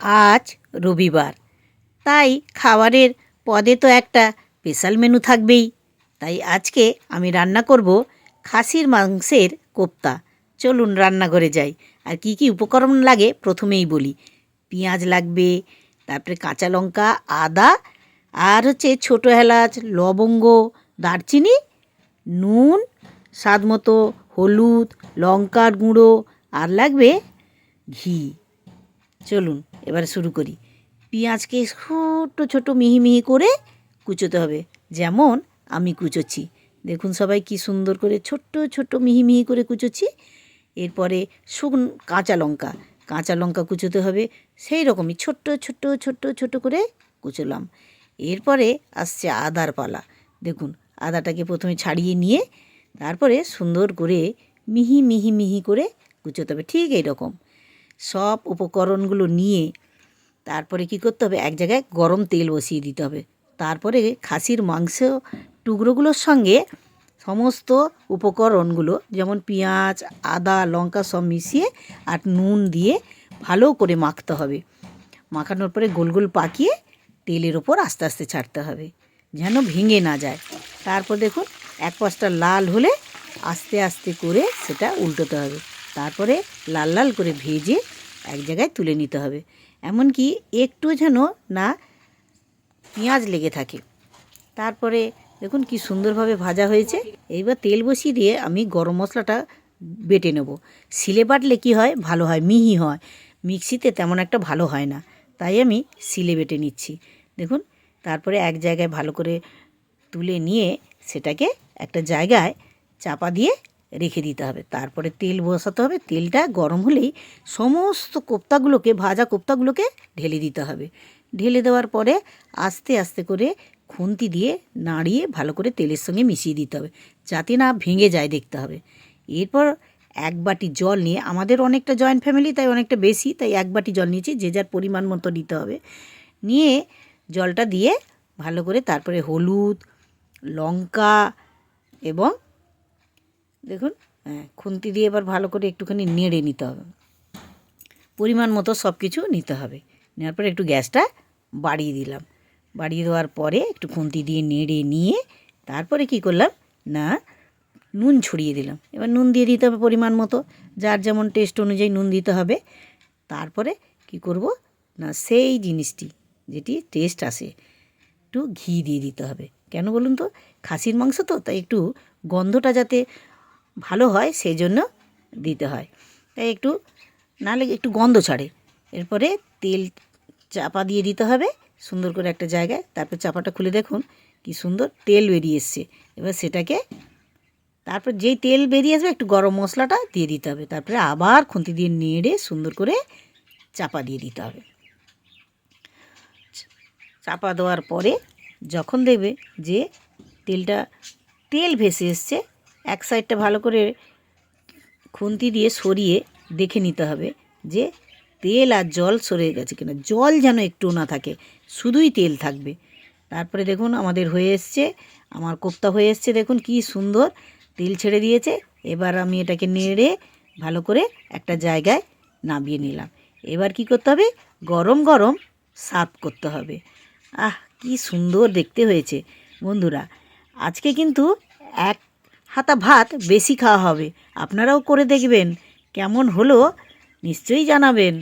আজ রবিবার। তাই খাবারের পদে তো একটা স্পেশাল মেনু থাকবেই। তাই আজকে আমি রান্না করব খাসির মাংসের কোপ্তা। চলুন রান্নাঘরে যাই। আর কি কি উপকরণ লাগে প্রথমেই বলি। পেঁয়াজ লাগবে, তারপরে কাঁচা লঙ্কা, আদা, আর হচ্ছে ছোটো এলাচ, লবঙ্গ, দারচিনি, নুন, স্বাদ মতো হলুদ, লঙ্কার গুঁড়ো, আর লাগবে ঘি। চলুন এবার শুরু করি। পেঁয়াজকে ছোট ছোট, মিহি মিহি করে কুচোতে হবে। যেমন আমি কুচোচ্ছি। দেখুন সবাই কি সুন্দর করে ছোট্ট ছোট্ট মিহি মিহি করে কুচোচ্ছি। এরপরে শুকন কাঁচা লঙ্কা। কাঁচা লঙ্কা কুচোতে হবে। সেই রকমই ছোট্ট ছোট্ট ছোট্ট ছোট করে কুচোলাম। এরপরে আসছে আদার পালা। দেখুন, আদাটাকে প্রথমে ছাড়িয়ে নিয়ে তারপরে সুন্দর করে মিহি মিহি মিহি করে কুচোতে হবে। ঠিক এইরকম। সব উপকরণগুলো নিয়ে তারপরে কি করতে হবে? এক জায়গায় গরম তেল বসিয়ে দিতে হবে। তারপরে খাসির মাংস টুকরোগুলোর সঙ্গে সমস্ত উপকরণগুলো যেমন পেঁয়াজ, আদা, লঙ্কা সব মিশিয়ে আর নুন দিয়ে ভালো করে মাখতে হবে। মাখানোর পরে গোল গোল পাকিয়ে তেলের ওপর আস্তে আস্তে ছাড়তে হবে যেন ভেঙে না যায়। তারপর দেখুন, এক পাশটা লাল হলে আস্তে আস্তে করে সেটা উল্টোতে হবে। তারপরে লাল লাল করে ভেজে এক জায়গায় তুলে নিতে হবে। এমনকি একটু যেন না পেঁয়াজ লেগে থাকে। তারপরে দেখুন কি সুন্দরভাবে ভাজা হয়েছে। এইবার তেল বসিয়ে দিয়ে আমি গরম মশলাটা বেটে নেব। শিলে বাটলে কি হয়? ভালো হয়, মিহি হয়। মিক্সিতে তেমন একটা ভালো হয় না। তাই আমি শিলে বেটে নিচ্ছি। দেখুন, তারপরে এক জায়গায় ভালো করে তুলে নিয়ে সেটাকে একটা জায়গায় চাপা দিয়ে রেখে দিতে হবে। তারপরে তেল বসাতে হবে। তেলটা গরম হলেই সমস্ত কোপ্তাগুলোকে, ভাজা কোপ্তাগুলোকে ঢেলে দিতে হবে। ঢেলে দেওয়ার পরে আস্তে আস্তে করে খুন্তি দিয়ে নাড়িয়ে ভালো করে তেলের সঙ্গে মিশিয়ে দিতে হবে। যাতে না ভেঙে যায় দেখতে হবে। এরপর এক বাটি জল নিয়ে, আমাদের অনেকটা জয়েন্ট ফ্যামিলি তাই অনেকটা বেশি, তাই এক বাটি জল নিয়েছি, যে যার পরিমাণ মতো নিতে হবে। নিয়ে জলটা দিয়ে ভালো করে তারপরে হলুদ, লঙ্কা এবং দেখুন হ্যাঁ খুন্তি দিয়ে এবার ভালো করে একটুখানি নেড়ে নিতে হবে। পরিমাণ মতো সব কিছু নিতে হবে। নেওয়ার পরে একটু গ্যাসটা বাড়িয়ে দিলাম। বাড়িয়ে দেওয়ার পরে একটু খুন্তি দিয়ে নেড়ে নিয়ে তারপরে কি করলাম? না, নুন ছড়িয়ে দিলাম। এবার নুন দিয়ে দিতে হবে পরিমাণ মতো। যার যেমন টেস্ট অনুযায়ী নুন দিতে হবে। তারপরে কি করব? না, সেই জিনিসটি যেটি টেস্ট আসে, একটু ঘি দিয়ে দিতে হবে। কেন বলুন তো? খাসির মাংস তো, তাই একটু গন্ধটা যাতে ভালো হয় সেই জন্য দিতে হয়। তাই একটু নাহলে একটু গন্ধ ছাড়ে। এরপরে তেল চাপা দিয়ে দিতে হবে, সুন্দর করে একটা জায়গায়। তারপর চাপাটা খুলে দেখুন, কি সুন্দর তেল বেরিয়ে এসছে। এবার সেটাকে, তারপর যেই তেল বেরিয়ে আসবে, একটু গরম মশলাটা দিয়ে দিতে হবে। তারপরে আবার খুন্তি দিয়ে নেড়ে সুন্দর করে চাপা দিয়ে দিতে হবে। চাপা দেওয়ার পরে যখন দেখবে যে তেলটা, তেল ভেসে এসছে এক সাইডটা ভালো করে খুন্তি দিয়ে সরিয়ে দেখে নিতে হবে যে তেল আর জল সরে গেছে কিনা। জল যেন একটু না থাকে, শুধুই তেল থাকবে। তারপরে দেখুন আমাদের হয়ে এসছে, আমার কোপ্তা হয়ে এসছে, দেখুন কি সুন্দর তেল ছেড়ে দিয়েছে। এবার আমি এটাকে নেড়ে ভালো করে একটা জায়গায় নামিয়ে নিলাম। এবার কি করতে হবে? গরম গরম সার্ভ করতে হবে। আহ, কি সুন্দর দেখতে হয়েছে। বন্ধুরা, আজকে কিন্তু এক হাতা ভাত বেশি খাওয়া হবে। আপনারাও করে দেখবেন। কেমন হলো নিশ্চয়ই জানাবেন।